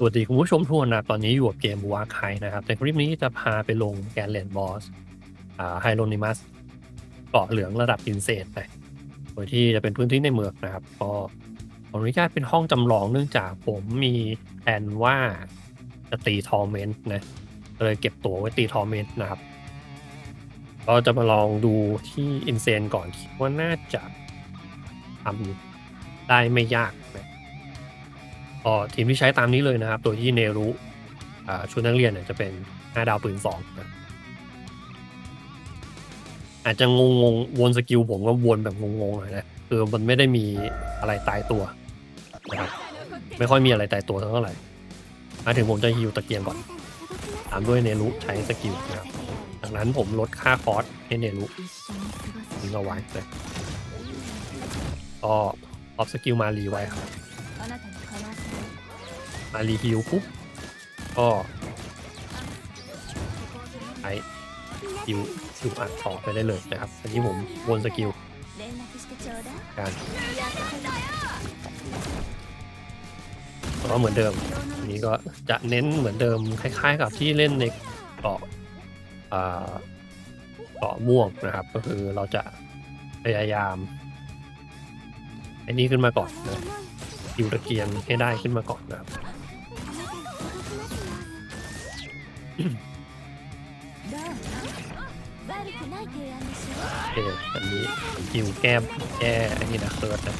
สวัสดีคุณผู้ชมทุกคนนะตอนนี้อยู่กับเกมวาร์คไนะครับในคลิปนี้จะพาไปลงแกนเลนบอสไฮโลนิมัสเกาะเหลืองระดับอินเซนนะโดยที่จะเป็นพื้นที่ในเมืองนะครับ ก็ขออนุญาตเป็นห้องจำลองเนื่องจากผมมีแผนว่าจะตีทอร์เมนต์นะเลยเก็บตัวไว้ตีทอร์เมนต์นะครับ ก็จะมาลองดูที่อินเซนก่อนคิดว่าน่าจะทำได้ไม่ยากนะ ก็ทีมที่ใช้ตามนี้เลยนะครับโดยที่เนรุชุดนักเรียนเนี่ยจะเป็น 5 ดาวปืน2นะอาจจะงงงวนสกิลผมก็วนแบบงงๆหน่อยนะคือมันไม่ได้มีอะไรตายตัวนะครับไม่ค่อยมีอะไรตายตัวเท่าไหร่มาถึงผมจะฮิวตะเกียงก่อน ตามด้วยเนรุใช้สกิลนะครับจากนั้นผมลดค่าคอสให้เนรุทิ้งเอาไว้เลยก็ออฟสกิลมารีไว้ครับ มารีฮิวปุ๊บก็ใช้ฮิวฮิวอัดต่อไปได้เลยนะครับอันนี้ผมวนสกิลการก็เหมือนเดิมอันนี้ก็จะเน้นเหมือนเดิมคล้าย ๆ กับที่เล่นในเกาะอ่าเกาะม่วงนะครับ ก็คือเราจะพยายามไอ้นี้ขึ้นมาก่อนนะ ฮิวตะเกียงให้ได้ขึ้นมาก่อนนะครับโอเคอันนี้ฮิวแก้มแก้อันนี้นะเคิร์ดนะ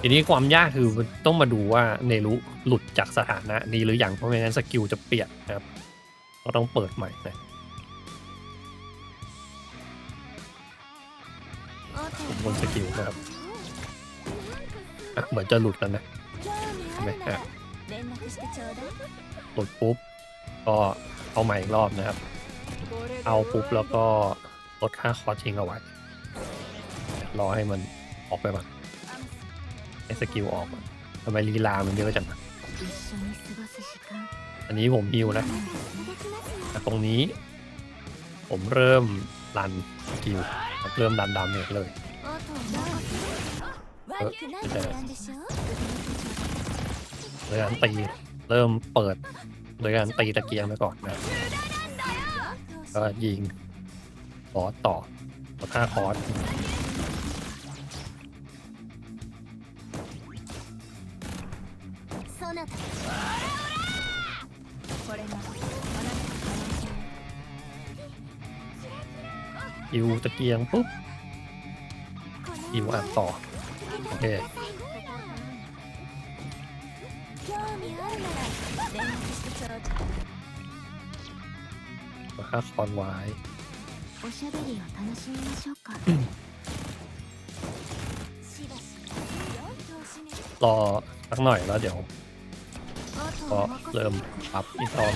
ทีนี้ความยากคือต้องมาดูว่าเนรุหลุดจากสถานะนี้หรือยังเพราะไม่งั้นสกิลจะเปลี่ยนนะครับ ก็ต้องเปิดใหม่นะ ผมบนสกิลนะครับอะเหมือนจะหลุดแล้วนะใช่ไหมอะหลุดปุ๊บ ก็เอาใหม่อีกรอบนะครับ เอาปุ๊บแล้วก็ลดค่าคอร์สทิ้งเอาไว้รอให้มันออกไปก่อนให้สกิลออกก่อนทำไมลีลามันเยอะจังอะอันนี้ผมฮิวนะแต่ตรงนี้ ผมเริ่ม รันสกิลเริ่มดันดาเมจเลยโดยการตีเริ่มเปิดโดยการตีตะเกียงไปก่อนนะก็ยิงคอร์สต่อต่อท่าคอร์ส กิวตะเกียงปุ๊บอิวอะต่อ โอเคมาค่าคอนไว้รอสักหน่อยแล้วเดี๋ยวก็เริ่มอับอีตอน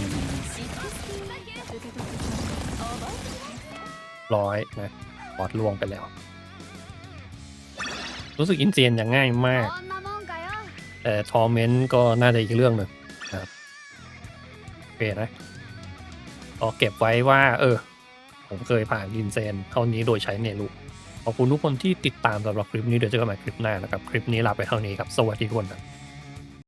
ร้อยนะบอดล่วงไปแล้ว รู้สึกอินเจียนยังง่ายมาก แต่ทอร์เมนต์ก็น่าจะอีกเรื่องหนึ่งนะครับโอเคนะก็เก็บไว้ว่า เออ ผมเคยผ่านอินเซนเท่านี้โดยใช้เนรุขอบคุณทุกคนที่ติดตามสำหรับคลิปนี้เดี๋ยวเจอกันใหม่คลิปหน้านะครับ คลิปนี้ลาไปเท่านี้ครับ สวัสดีทุกคนครับ